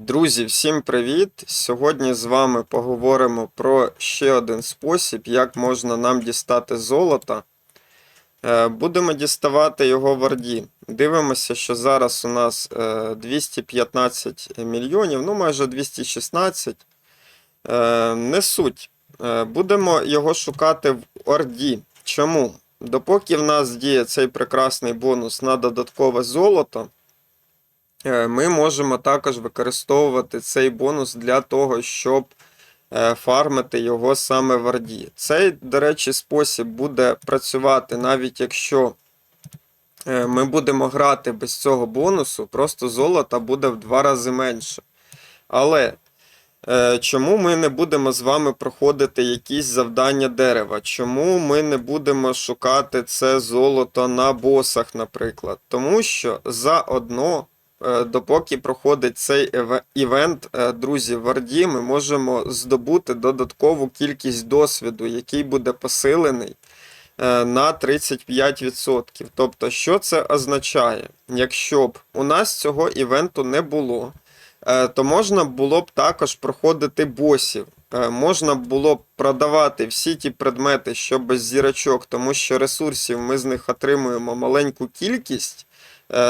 Друзі, всім привіт! Сьогодні з вами поговоримо про ще один спосіб, як можна нам дістати золото. Е, Будемо діставати його в Орді. Дивимося, що зараз у нас е, 215 мільйонів, ну майже 216. Е, Не суть. Е, Будемо його шукати в Орді. Чому? Допоки в нас діє цей прекрасний бонус на додаткове золото. Е, Ми можемо також використовувати цей бонус для того, щоб е, фармити його саме в Орді. Цей, до речі, спосіб буде працювати навіть якщо е, ми будемо грати без цього бонусу, просто золота буде в два рази менше. Але чому ми не будемо з вами проходити якісь завдання дерева? Чому ми не будемо шукати це золото на босах, наприклад? Тому що заодно допоки проходить цей івент, е, друзі, в Орді ми можемо здобути додаткову кількість досвіду, який буде посилений е, на 35%. Тобто, що це означає? Якщо б у нас цього івенту не було, е, то можна було б також проходити босів. Е, Можна було б продавати всі ті предмети, що без зірочок, тому що ресурсів ми з них отримуємо маленьку кількість е,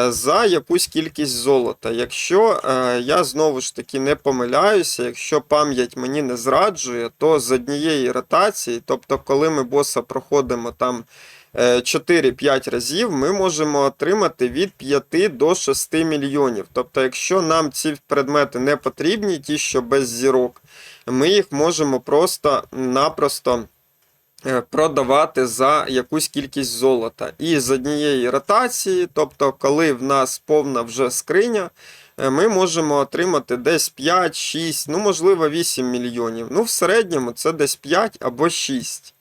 за якусь кількість золота. Якщо е, я знову ж таки не помиляюся, якщо пам'ять мені не зраджує, то з однієї ротації, тобто коли ми боса проходимо там е, 4-5 разів, ми можемо отримати від 5 до 6 мільйонів. Тобто, якщо нам ці предмети не потрібні, ті, що без зірок, ми їх можемо просто-напросто е, продавати за якусь кількість золота. І з однієї ротації, тобто, коли в нас повна вже скриня, е, ми можемо отримати десь 5, 6, ну можливо 8 мільйонів. Ну, в середньому це десь 5 або 6.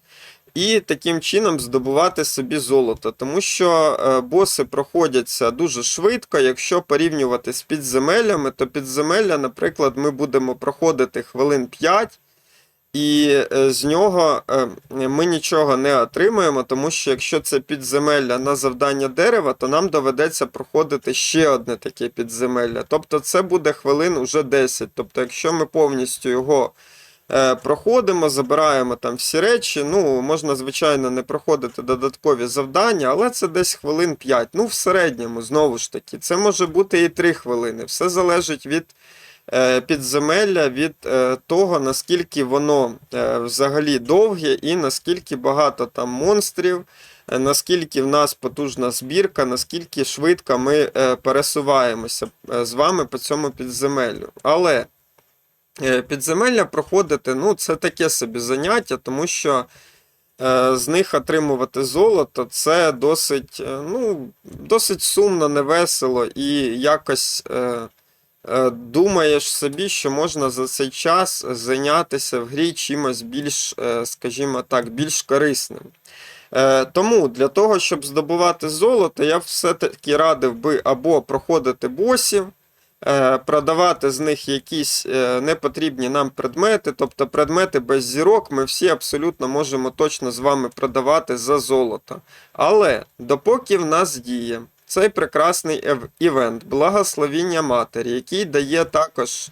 І таким чином здобувати собі золото, тому що е, боси проходяться дуже швидко. Якщо порівнювати з підземеллями, то підземелля, наприклад, ми будемо проходити хвилин 5, і е, з нього е, ми нічого не отримаємо, тому що якщо це підземелля на завдання дерева, то нам доведеться проходити ще одне таке підземелля. Тобто це буде хвилин уже 10. Тобто, якщо ми повністю його е, проходимо, забираємо там всі речі, ну, можна, звичайно, не проходити додаткові завдання, але це десь хвилин 5. Ну, в середньому, знову ж таки, це може бути і 3 хвилини. Все залежить від підземелля від е, того, наскільки воно е, взагалі довге і наскільки багато там монстрів, е, наскільки в нас потужна збірка, наскільки швидко ми е, пересуваємося е, з вами по цьому підземеллю. Але е, підземелля проходити, ну, це таке собі заняття, тому що. е, З них отримувати золото це досить, е, ну, досить сумно, невесело і якось е, е, думаєш собі, що можна за цей час зайнятися в грі чимось більш, е, скажімо так, більш корисним. Е, Тому для того, щоб здобувати золото, я все-таки радив би або проходити босів, е, продавати з них якісь е, непотрібні нам предмети, тобто предмети без зірок, ми всі абсолютно можемо точно з вами продавати за золото. Але допоки в нас діє цей прекрасний івент, благословіння матері, який дає також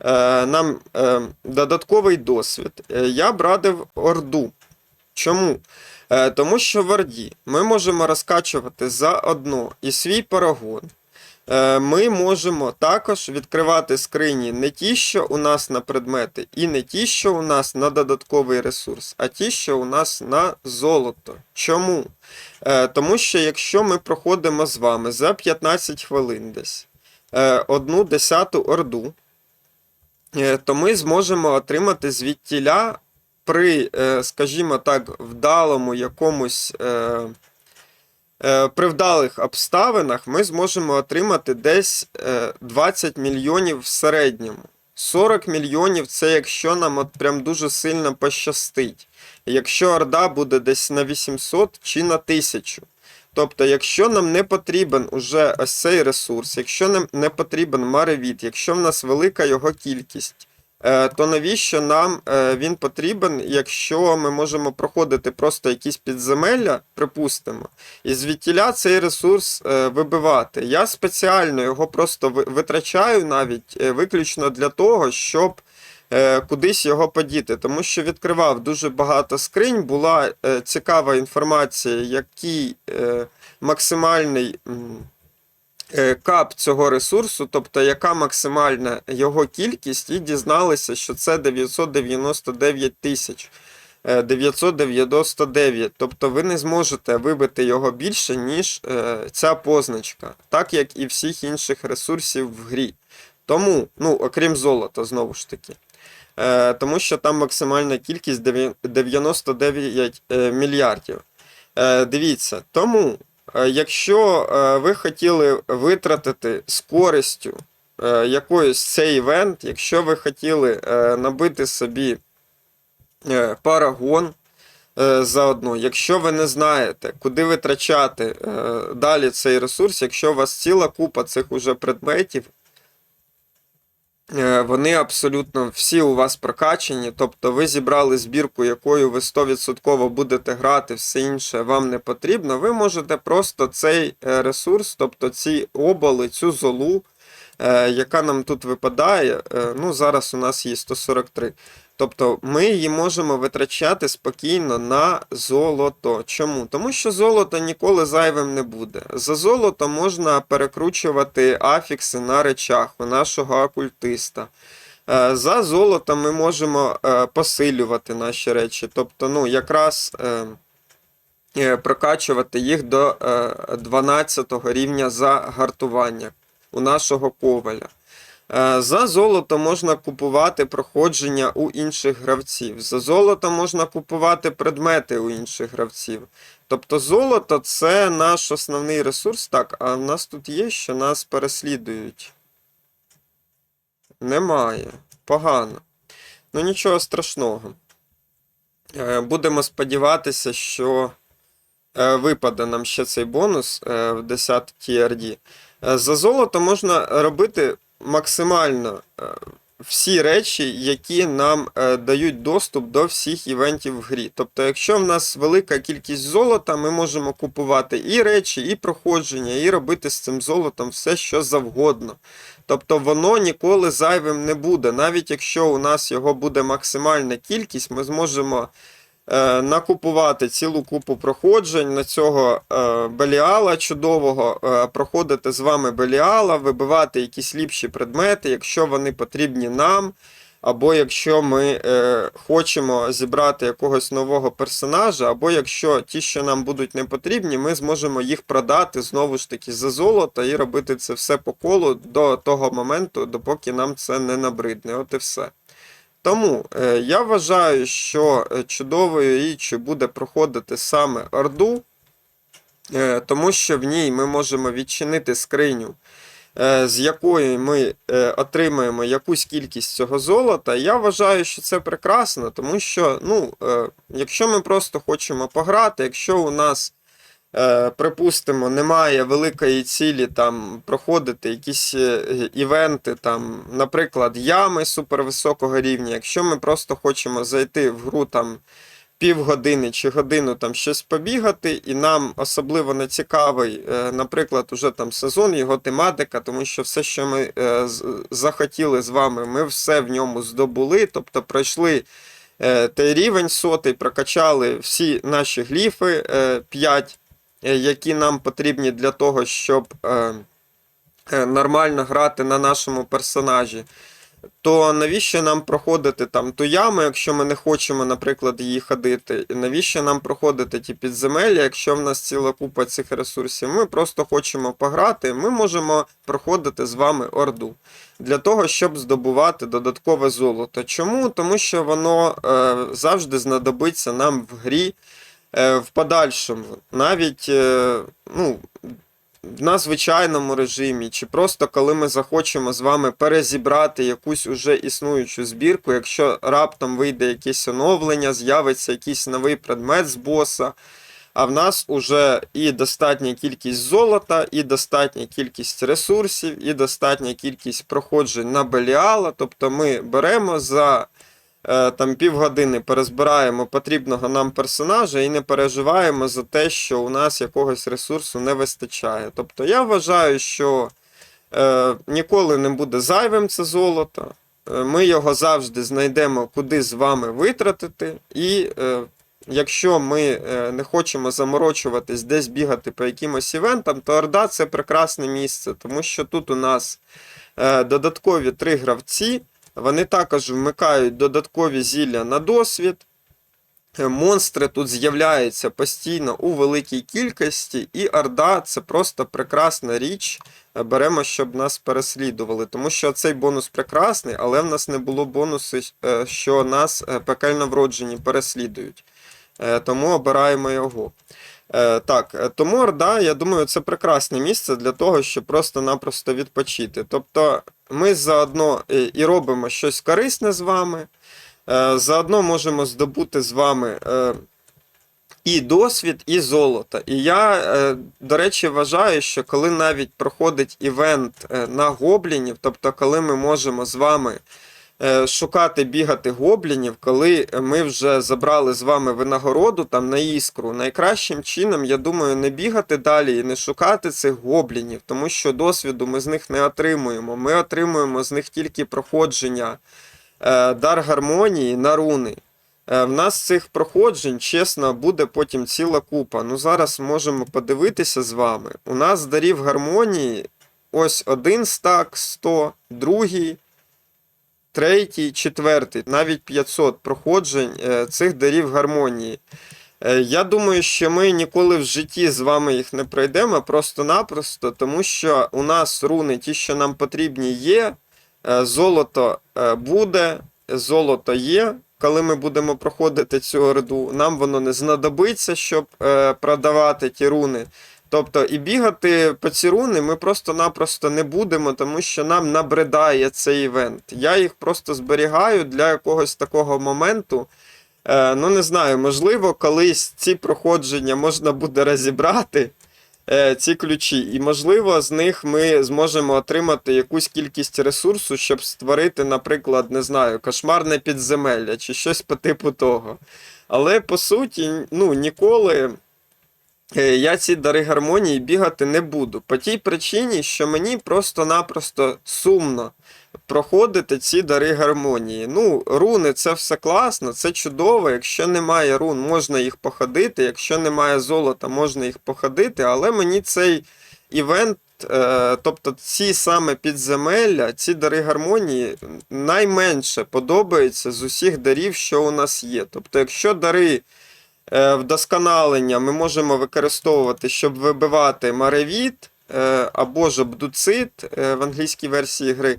е, нам е, додатковий досвід, е, я б радив Орду. Чому? Е, тому що в Орді ми можемо розкачувати заодно і свій парагон. Е, Ми можемо також відкривати скрині не ті, що у нас на предмети, і не ті, що у нас на додатковий ресурс, а ті, що у нас на золото. Чому? Е, Тому що якщо ми проходимо з вами за 15 хвилин десь е, одну десяту орду, то ми зможемо отримати звідтіля при, скажімо так, вдалому якомусь. Е, е, При вдалих обставинах ми зможемо отримати десь е, 20 мільйонів в середньому. 40 мільйонів це якщо нам от прям дуже сильно пощастить. Якщо орда буде десь на 800 чи на 1000. Тобто, якщо нам не потрібен уже ось цей ресурс, якщо нам не потрібен маревіт, якщо в нас велика його кількість, е, то навіщо нам е, він потрібен, якщо ми можемо проходити просто якісь підземелля, припустимо, і звідтіля цей ресурс е, вибивати. Я спеціально його просто витрачаю навіть е, виключно для того, щоб е, кудись його подіти, тому що відкривав дуже багато скринь, була е, цікава інформація, який е, максимальний. Е, Кап цього ресурсу, тобто яка максимальна його кількість, і дізналися, що це 999 тисяч. Е, 999. Тобто ви не зможете вибити його більше, ніж е, ця позначка, так як і всіх інших ресурсів в грі. Тому, ну, окрім золота, знову ж таки. Е, тому що там максимальна кількість 99 е, мільярдів. Е, дивіться, тому, е, якщо е, ви хотіли витратити з користю е, якоюсь цей івент, якщо ви хотіли е, набити собі е, парагон е, заодно, якщо ви не знаєте, куди витрачати е, далі цей ресурс, якщо у вас ціла купа цих уже предметів, Е, Вони абсолютно всі у вас прокачені, тобто ви зібрали збірку, якою ви 100% будете грати, все інше вам не потрібно. Ви можете просто цей е, ресурс, тобто ці оболи, цю золу, е, яка нам тут випадає, е, ну зараз у нас є 143. Тобто ми її можемо витрачати спокійно на золото. Чому? Тому що золото ніколи зайвим не буде. За золото можна перекручувати афікси на речах у нашого окультиста. Е, За золото ми можемо е, посилювати наші речі. Тобто, ну, якраз е, прокачувати їх до е, 12 рівня загартування у нашого коваля. Е, За золото можна купувати проходження у інших гравців. За золото можна купувати предмети у інших гравців. Тобто золото це наш основний ресурс. Так, а в нас тут є, що нас переслідують. Немає. Погано. Ну нічого страшного. Е, Будемо сподіватися, що е, випаде нам ще цей бонус в 10 TRD. За золото можна робити максимально е, всі речі, які нам е, дають доступ до всіх івентів в грі. Тобто, якщо в нас велика кількість золота, ми можемо купувати і речі, і проходження, і робити з цим золотом все, що завгодно. Тобто воно ніколи зайвим не буде. Навіть якщо у нас його буде максимальна кількість, ми зможемо накупувати цілу купу проходжень на цього е, Беліала чудового, е, проходити з вами Беліала, вибивати якісь ліпші предмети, якщо вони потрібні нам. Або якщо ми е, хочемо зібрати якогось нового персонажа, або якщо ті, що нам будуть не потрібні, ми зможемо їх продати знову ж таки за золото і робити це все по колу до того моменту, допоки нам це не набридне. От і все. Тому е, я вважаю, що е, чудовою річчю буде проходити саме Орду, е, тому що в ній ми можемо відчинити скриню, з якої ми отримаємо якусь кількість цього золота. Я вважаю, що це прекрасно, тому що, ну, якщо ми просто хочемо пограти, якщо у нас. Е, Припустимо, немає великої цілі там проходити якісь е, івенти, там, наприклад, ями супервисокого рівня. Якщо ми просто хочемо зайти в гру там півгодини чи годину там щось побігати, і нам особливо не цікавий, е, наприклад, уже там сезон, його тематика, тому що все, що ми захотіли з вами, ми все в ньому здобули, тобто пройшли. Той рівень сотий, прокачали всі наші гліфи 5, які нам потрібні для того, щоб е, е, нормально грати на нашому персонажі. То навіщо нам проходити там ту яму, якщо ми не хочемо, наприклад, її ходити? І навіщо нам проходити ті підземелля, якщо в нас ціла купа цих ресурсів? Ми просто хочемо пограти, ми можемо проходити з вами орду для того, щоб здобувати додаткове золото. Чому? Тому що воно е, завжди знадобиться нам в грі е, в подальшому. Навіть е, ну, на звичайному режимі, чи просто коли ми захочемо з вами перезібрати якусь уже існуючу збірку, якщо раптом вийде якесь оновлення, з'явиться якийсь новий предмет з боса, а в нас уже і достатня кількість золота, і достатня кількість ресурсів, і достатня кількість проходжень на Беліала. Тобто ми беремо за е, там півгодини перезбираємо потрібного нам персонажа і не переживаємо за те, що у нас якогось ресурсу не вистачає. Тобто я вважаю, що е, ніколи не буде зайвим це золото. Е, Ми його завжди знайдемо, куди з вами витратити. І е, якщо ми е, не хочемо заморочуватись, десь бігати по якимось івентам, то Орда це прекрасне місце, тому що тут у нас е, додаткові три гравці. Вони також вмикають додаткові зілля на досвід. Е, Монстри тут з'являються постійно у великій кількості, і Орда це просто прекрасна річ. Е, Беремо, щоб нас переслідували. Тому що цей бонус прекрасний, але в нас не було бонусу, е, що нас пекельно вроджені переслідують. Тому обираємо його. Е, Так, е, тому Орда, я думаю, це прекрасне місце для того, щоб просто-напросто відпочити. Тобто ми заодно е, і робимо щось корисне з вами. Заодно можемо здобути з вами і досвід, і золото. І я, до речі, вважаю, що коли навіть проходить івент на гоблінів, тобто коли ми можемо з вами шукати, бігати гоблінів, коли ми вже забрали з вами винагороду там на іскру, найкращим чином, я думаю, не бігати далі і не шукати цих гоблінів, тому що досвіду ми з них не отримуємо. Ми отримуємо з них тільки проходження е, дар гармонії на руни. Е, В нас цих проходжень, чесно, буде потім ціла купа. Ну, зараз можемо подивитися з вами. У нас дарів гармонії ось один стак 100, другий, третій, четвертий, навіть 500 проходжень е, цих дарів гармонії. Е, Я думаю, що ми ніколи в житті з вами їх не пройдемо просто-напросто, тому що у нас руни, ті, що нам потрібні, є. Е, Золото буде, золото є. Коли ми будемо проходити цю орду, нам воно не знадобиться, щоб продавати ті руни. Тобто і бігати по ці руни ми просто-напросто не будемо, тому що нам набридає цей івент. Я їх просто зберігаю для якогось такого моменту. Е, ну, не знаю, можливо, колись ці проходження можна буде розібрати, е, ці ключі, і можливо, з них ми зможемо отримати якусь кількість ресурсу, щоб створити, наприклад, не знаю, кошмарне підземелля чи щось по типу того. Але по суті, ну, ніколи я ці дари гармонії бігати не буду. По тій причині, що мені просто-напросто сумно проходити ці дари гармонії. Ну, руни це все класно, це чудово. Якщо немає рун, можна їх походити. Якщо немає золота, можна їх походити. Але мені цей івент, е, тобто ці саме підземелля, ці дари гармонії найменше подобаються з усіх дарів, що у нас є. Тобто, якщо дари. Е, Вдосконалення ми можемо використовувати, щоб вибивати маревіт е, або ж абдуцит е, в англійській версії гри,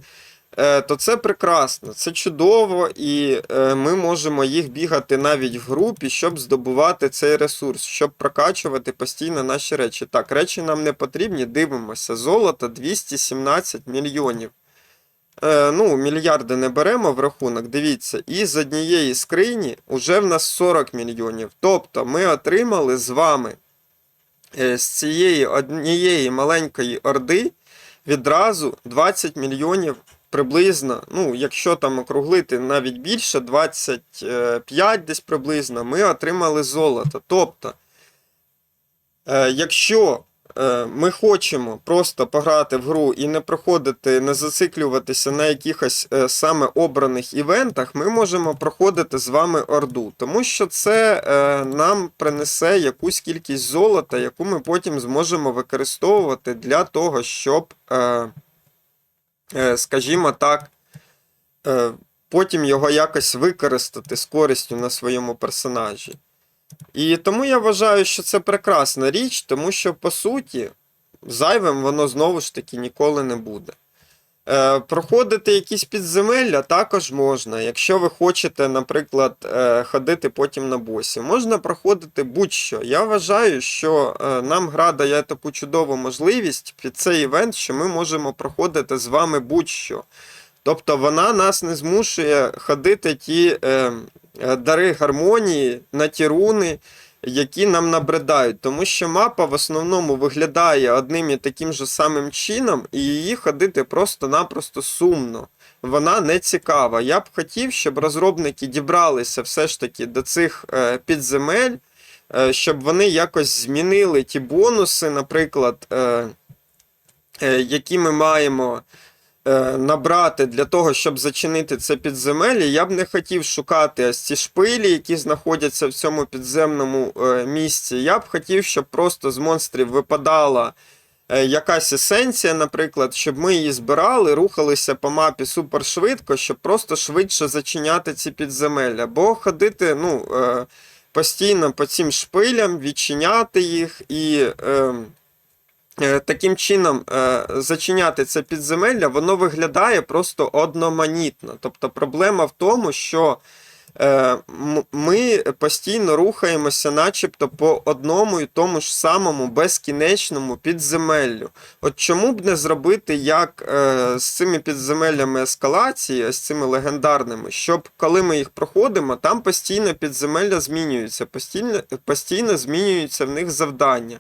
то це прекрасно, це чудово, і ми можемо їх бігати навіть в групі, щоб здобувати цей ресурс, щоб прокачувати постійно наші речі. Так, речі нам не потрібні, дивимося. Золото 217 мільйонів. Е, ну, мільярди не беремо в рахунок, дивіться, і з однієї скрині вже в нас 40 мільйонів. Тобто ми отримали з вами е, з цієї однієї маленької орди відразу 20 мільйонів приблизно, ну, якщо там округлити навіть більше, 25 десь приблизно, ми отримали золото. Тобто, е, якщо ми хочемо просто пограти в гру і не проходити, не зациклюватися на якихось е, саме обраних івентах, ми можемо проходити з вами орду, тому що це е, нам принесе якусь кількість золота, яку ми потім зможемо використовувати для того, щоб, е, е, скажімо так, е, потім його якось використати з користю на своєму персонажі. І тому я вважаю, що це прекрасна річ, тому що, по суті, зайвим воно знову ж таки ніколи не буде. Е, проходити якісь підземелля також можна. Якщо ви хочете, наприклад, е, ходити потім на босі, можна проходити будь-що. Я вважаю, що е, нам гра дає таку чудову можливість під цей івент, що ми можемо проходити з вами будь-що. Тобто вона нас не змушує ходити ті е, дари гармонії на ті руни, які нам набридають, тому що мапа в основному виглядає одним і таким же самим чином, і її ходити просто-напросто сумно. Вона не цікава. Я б хотів, щоб розробники дібралися все ж таки до цих е, підземель, е, щоб вони якось змінили ті бонуси, наприклад, е, е, які ми маємо е, набрати для того, щоб зачинити це підземелля, я б не хотів шукати ось ці шпилі, які знаходяться в цьому підземному е, місці. Я б хотів, щоб просто з монстрів випадала е, якась есенція, наприклад, щоб ми її збирали, рухалися по мапі супершвидко, щоб просто швидше зачиняти ці підземелля. Бо ходити, ну. Е, Постійно по цим шпилям відчиняти їх і е, е, таким чином е, зачиняти це підземелля, воно виглядає просто одноманітно. Тобто проблема в тому, що е, ми постійно рухаємося, начебто, по одному і тому ж самому безкінечному підземеллю. От чому б не зробити як е, з цими підземеллями ескалації, ось цими легендарними, щоб коли ми їх проходимо, там постійно підземелля змінюються, постійно, постійно змінюються в них завдання.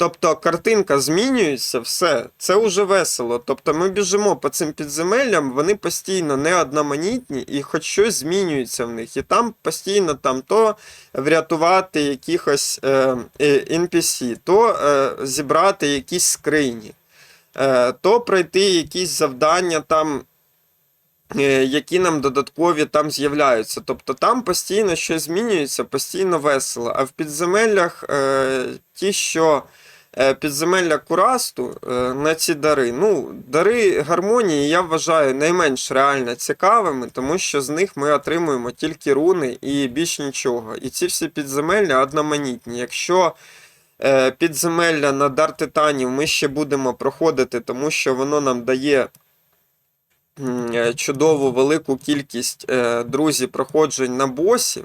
Тобто картинка змінюється, все, це вже весело. Тобто ми біжимо по цим підземеллям, вони постійно не одноманітні, і хоч щось змінюється в них. І там постійно там то врятувати якихось е, е, NPC, то е, зібрати якісь скрині, е, то пройти якісь завдання там. е, Які нам додаткові там з'являються. Тобто там постійно щось змінюється, постійно весело. А в підземеллях е, ті, що е, підземелля Курасту е, на ці дари. Ну, дари гармонії я вважаю найменш реально цікавими, тому що з них ми отримуємо тільки руни і більш нічого. І ці всі підземелля одноманітні. Якщо е, підземелля на дар титанів ми ще будемо проходити, тому що воно нам дає. е, Чудову велику кількість е, друзів проходжень на босів,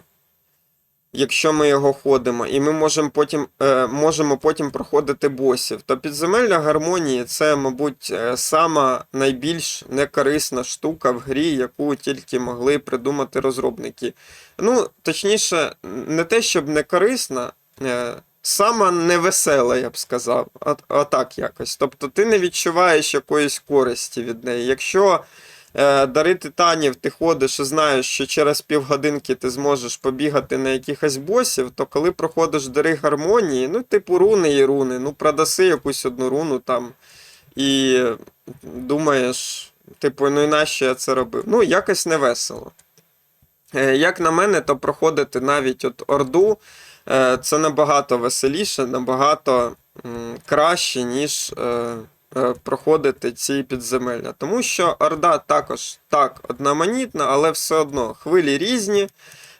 якщо ми його ходимо, і ми можемо потім, е, можемо потім проходити босів, то підземелля гармонії це, мабуть, е, сама найбільш некорисна штука в грі, яку тільки могли придумати розробники. Ну, точніше, не те, щоб не корисна, е, сама невесела, я б сказав. От, отак якось. Тобто ти не відчуваєш якоїсь користі від неї. Якщо дари титанів ти ходиш і знаєш, що через півгодинки ти зможеш побігати на якихось босів, то коли проходиш дари гармонії, ну, типу руни і руни, ну продаси якусь одну руну там і думаєш, типу, ну і нащо я це робив? Ну, якось не весело. Е, Як на мене, то проходити навіть от Орду е, це набагато веселіше, набагато краще, ніж е, е, проходити ці підземелля. Тому що Орда також так одноманітна, але все одно хвилі різні.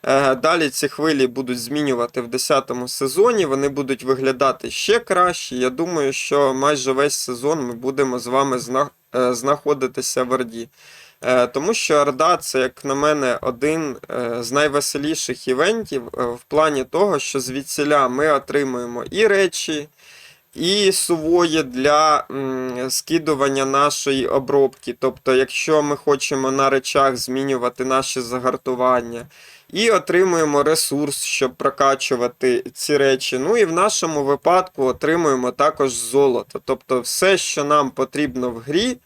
Е, Далі ці хвилі будуть змінювати в 10 сезоні, вони будуть виглядати ще краще. Я думаю, що майже весь сезон ми будемо з вами е, знаходитися в Орді. Е, Тому що Орда це, як на мене, один е, з найвеселіших івентів е, в плані того, що звідсіля ми отримуємо і речі, і сувої для скидування нашої обробки. Тобто, якщо ми хочемо на речах змінювати наші загартування, і отримуємо ресурс, щоб прокачувати ці речі. Ну і в нашому випадку отримуємо також золото. Тобто, все, що нам потрібно в грі.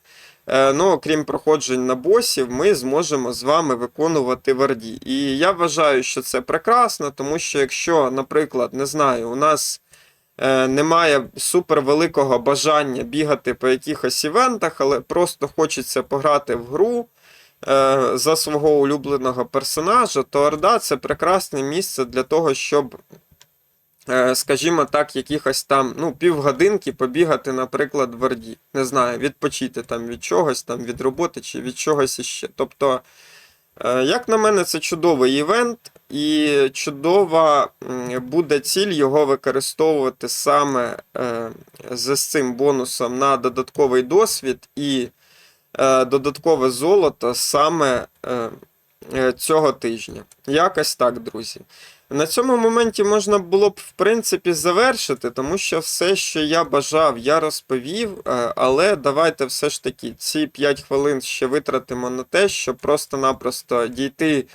Е, Ну, окрім проходжень на босів, ми зможемо з вами виконувати в Орді. І я вважаю, що це прекрасно, тому що якщо, наприклад, не знаю, у нас е, немає супервеликого бажання бігати по якихось івентах, але просто хочеться пограти в гру е, за свого улюбленого персонажа, то Орда це прекрасне місце для того, щоб е, скажімо так, якихось там ну, півгодинки побігати, наприклад, в Орді. Не знаю, відпочити там від чогось, там від роботи чи від чогось іще. Тобто, як на мене, це чудовий івент, і чудова буде ціль його використовувати саме е, з цим бонусом на додатковий досвід і е, додаткове золото саме е, е, цього тижня. Якось так, друзі. На цьому моменті можна було б, в принципі, завершити, тому що все, що я бажав, я розповів. е, Але давайте все ж таки ці 5 хвилин ще витратимо на те, щоб просто-напросто дійти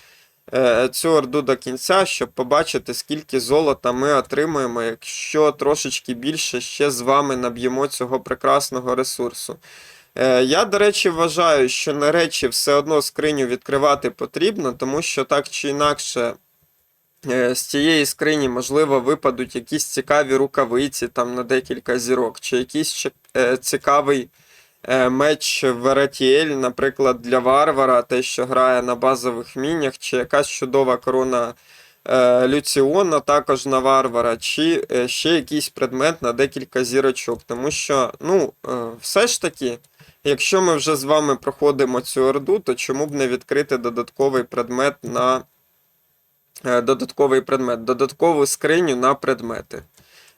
е, цю орду до кінця, щоб побачити, скільки золота ми отримаємо, якщо трошечки більше ще з вами наб'ємо цього прекрасного ресурсу. Е, Я, до речі, вважаю, що на речі все одно скриню відкривати потрібно, тому що так чи інакше. Е, З цієї скрині, можливо, випадуть якісь цікаві рукавиці там на декілька зірок, чи якийсь е, цікавий е, меч Веретіель, наприклад, для варвара, те, що грає на базових мінях, чи якась чудова корона Люціона також на варвара, чи ще якийсь предмет на декілька зірочок. Тому що, ну, все ж таки, якщо ми вже з вами проходимо цю орду, то чому б не відкрити додатковий предмет на додатковий предмет, додаткову скриню на предмети.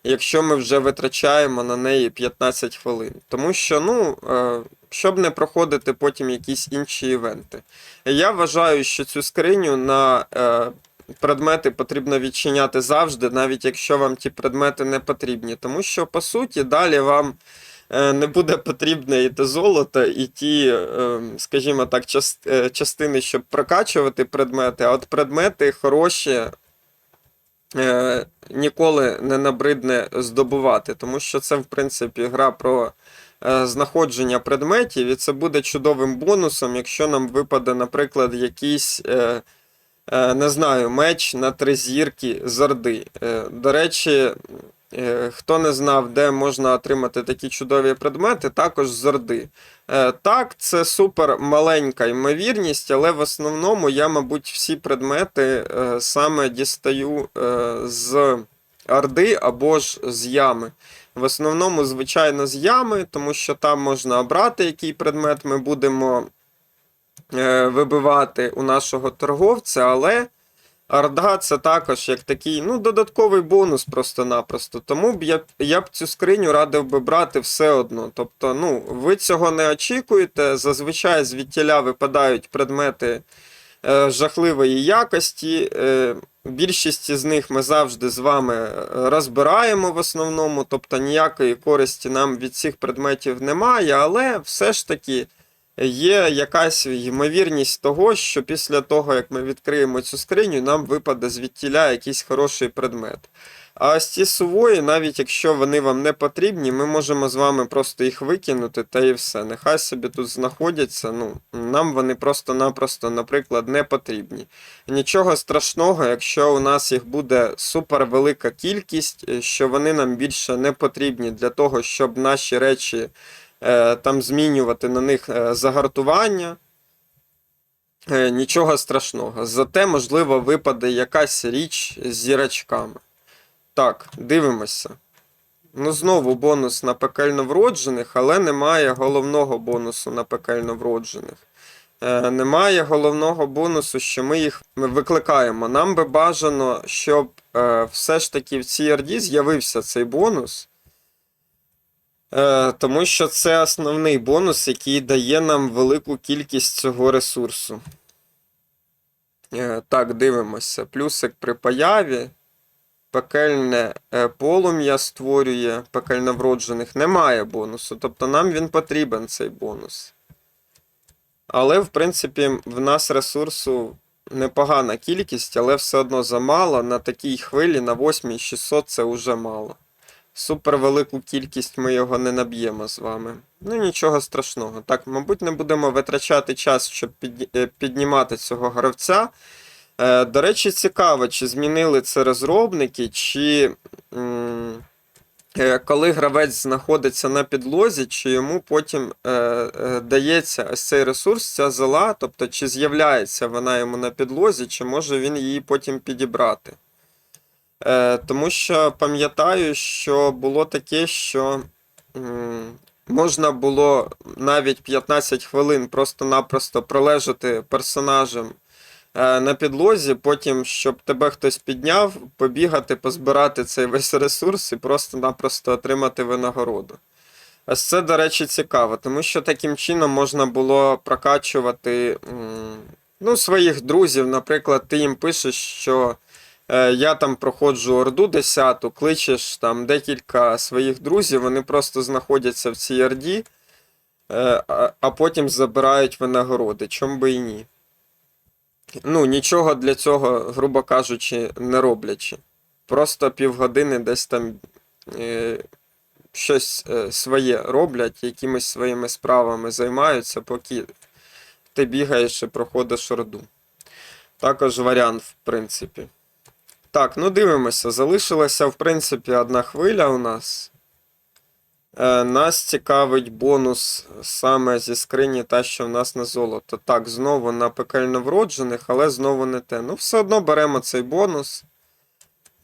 Якщо ми вже витрачаємо на неї 15 хвилин. Тому що, ну, е, щоб не проходити потім якісь інші івенти. Я вважаю, що цю скриню на е, предмети потрібно відчиняти завжди, навіть якщо вам ті предмети не потрібні. Тому що, по суті, далі вам е, не буде потрібне і те золото, і ті, е, скажімо так, е, частини, щоб прокачувати предмети, а от предмети хороші. е, Ніколи не набридне здобувати, тому що це, в принципі, гра про е, знаходження предметів, і це буде чудовим бонусом, якщо нам випаде, наприклад, якийсь, е, е, не знаю, меч на три зірки з Орди. Е, До речі, е, хто не знав, де можна отримати такі чудові предмети, також з Орди. Е, Так, це супер маленька ймовірність, але в основному я, мабуть, всі предмети е, саме дістаю е, з Орди або ж з ями. В основному, звичайно, з ями, тому що там можна обрати, який предмет ми будемо е, вибивати у нашого торговця, але Орда це також як такий ну, додатковий бонус просто-напросто. Тому б я, я б цю скриню радив би брати все одно. Тобто, ну, ви цього не очікуєте. Зазвичай звідтіля випадають предмети е, жахливої якості. Е, більшість з них ми завжди з вами е, розбираємо в основному, тобто ніякої користі нам від цих предметів немає, але все ж таки є якась ймовірність того, що після того, як ми відкриємо цю скриню, нам випаде звідтіля якийсь хороший предмет. А ось ці сувої, навіть якщо вони вам не потрібні, ми можемо з вами просто їх викинути та і все. Нехай собі тут знаходяться. Ну, нам вони просто-напросто, наприклад, не потрібні. Нічого страшного, якщо у нас їх буде супер велика кількість, е, що вони нам більше не потрібні для того, щоб наші речі там змінювати на них е, загартування. Е, Нічого страшного. Зате, можливо, випаде якась річ з зірочками. Так, дивимося. Ну, знову бонус на пекельно вроджених, але немає головного бонусу на пекельно вроджених. Е, немає головного бонусу, що ми їх викликаємо. Нам би бажано, щоб е, все ж таки в цій орді з'явився цей бонус. Е, тому що це основний бонус, який дає нам велику кількість цього ресурсу. Е, так, дивимося. Плюсик при появі. Пекельне е, полум'я створює пекельно вроджених. Немає бонусу. Тобто нам він потрібен цей бонус. Але, в принципі, в нас ресурсу непогана кількість, але все одно замало. На такій хвилі на 8600 це вже мало. Супер велику кількість ми його не наб'ємо з вами. Ну нічого страшного. Так, мабуть, не будемо витрачати час, щоб е, піднімати цього гравця. Е, До речі, цікаво, чи змінили це розробники, чи е, коли гравець знаходиться на підлозі, чи йому потім дається ось цей ресурс, ця зола, тобто чи з'являється вона йому на підлозі, чи може він її потім підібрати. Е, Тому що пам'ятаю, що було таке, що можна було навіть 15 хвилин просто-напросто пролежати персонажем е, на підлозі, потім, щоб тебе хтось підняв, побігати, позбирати цей весь ресурс і просто-напросто отримати винагороду. Ось це, до речі, цікаво, тому що таким чином можна було прокачувати ну, своїх друзів. Наприклад, ти їм пишеш, що я там проходжу Орду 10, кличеш там декілька своїх друзів, вони просто знаходяться в цій Орді, е, а, а потім забирають винагороди. Чом би і ні. ну, нічого для цього, грубо кажучи, не роблячи. Просто півгодини десь там е, щось е, своє роблять, якимись своїми справами займаються, поки ти бігаєш і проходиш орду. Також варіант, в принципі. Так, ну дивимося. Залишилася, в принципі, одна хвиля у нас. Е, нас цікавить бонус саме зі скрині, та, що в нас на золото. Так, знову на пекельно вроджених, але знову не те. Ну, все одно беремо цей бонус.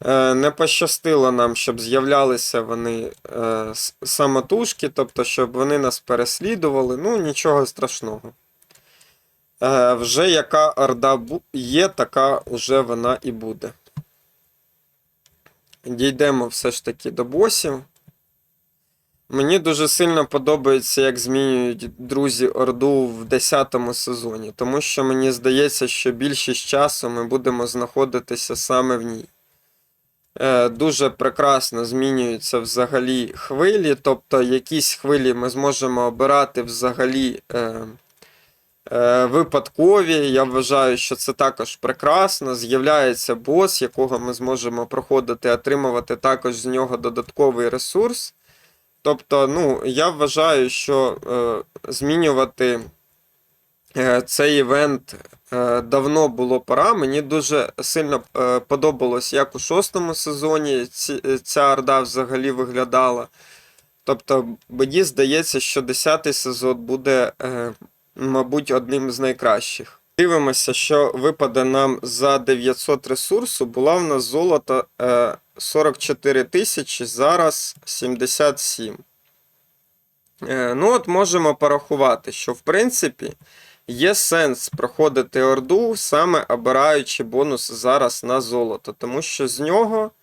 Е, не пощастило нам, щоб з'являлися вони е, самотужки, тобто, щоб вони нас переслідували. Ну, нічого страшного. Е, вже яка орда є, така вже вона і буде. Дійдемо все ж таки до босів. Мені дуже сильно подобається, як змінюють друзі Орду в 10 сезоні, тому що мені здається, що більшість часу ми будемо знаходитися саме в ній. Е, дуже прекрасно змінюються взагалі хвилі, тобто якісь хвилі ми зможемо обирати взагалі е, випадкові. Я вважаю, що це також прекрасно. З'являється бос, якого ми зможемо проходити, отримувати також з нього додатковий ресурс. Тобто, ну, я вважаю, що е, змінювати е, цей івент е, давно було пора. Мені дуже сильно е, подобалось, як у шостому сезоні ці, е, ця орда взагалі виглядала. Тобто, мені здається, що 10 сезон буде, е, мабуть, одним з найкращих. Дивимося, що випаде нам за 900 ресурсу. Була в нас золото е, 44 тисячі, зараз 77. Е, ну, от можемо порахувати, що в принципі є сенс проходити орду, саме обираючи бонус зараз на золото, тому що з нього, е,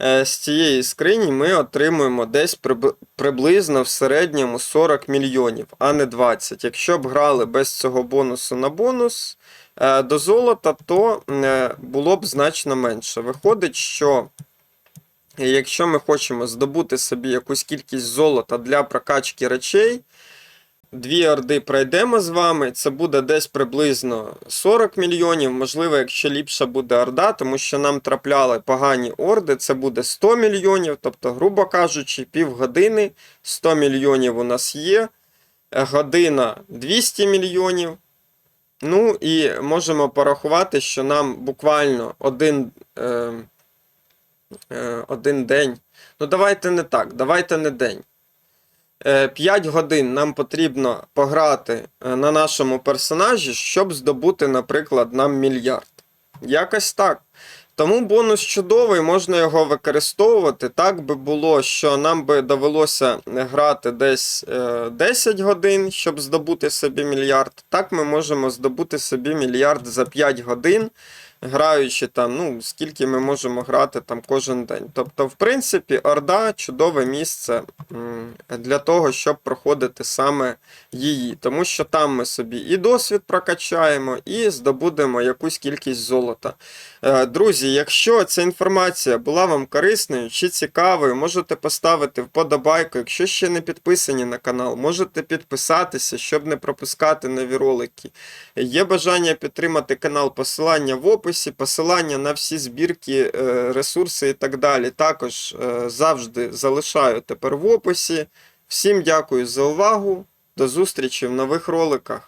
з цієї скрині, ми отримуємо десь приб- приблизно в середньому 40 мільйонів, а не 20. Якщо б грали без цього бонусу на бонус е, до золота, то е, було б значно менше. Виходить, що Якщо ми хочемо здобути собі якусь кількість золота для прокачки речей, дві орди пройдемо з вами, це буде десь приблизно 40 мільйонів. Можливо, якщо ліпша буде орда, тому що нам трапляли погані орди, це буде 100 мільйонів. Тобто, грубо кажучи, півгодини 100 мільйонів у нас є. Е, Година 200 мільйонів. Ну і можемо порахувати, що нам буквально один. Е, е, один день. Ну, давайте не так, давайте не день. 5 годин нам потрібно пограти е, на нашому персонажі, щоб здобути, наприклад, нам мільярд. Якось так. Тому бонус чудовий, можна його використовувати. Так би було, що нам би довелося грати десь е, 10 годин, щоб здобути собі мільярд. Так ми можемо здобути собі мільярд за 5 годин, граючи там, ну, скільки ми можемо грати там кожен день. Тобто, в принципі, Орда чудове місце для того, щоб проходити саме її. Тому що там ми собі і досвід прокачаємо, і здобудемо якусь кількість золота. Е, Друзі, якщо ця інформація була вам корисною чи цікавою, можете поставити вподобайку. Якщо ще не підписані на канал, можете підписатися, щоб не пропускати нові ролики. Є бажання підтримати канал, посилання в описі, посилання на всі збірки, е, ресурси і так далі. Також е, завжди залишаю тепер в описі. Всім дякую за увагу. До зустрічі в нових роликах.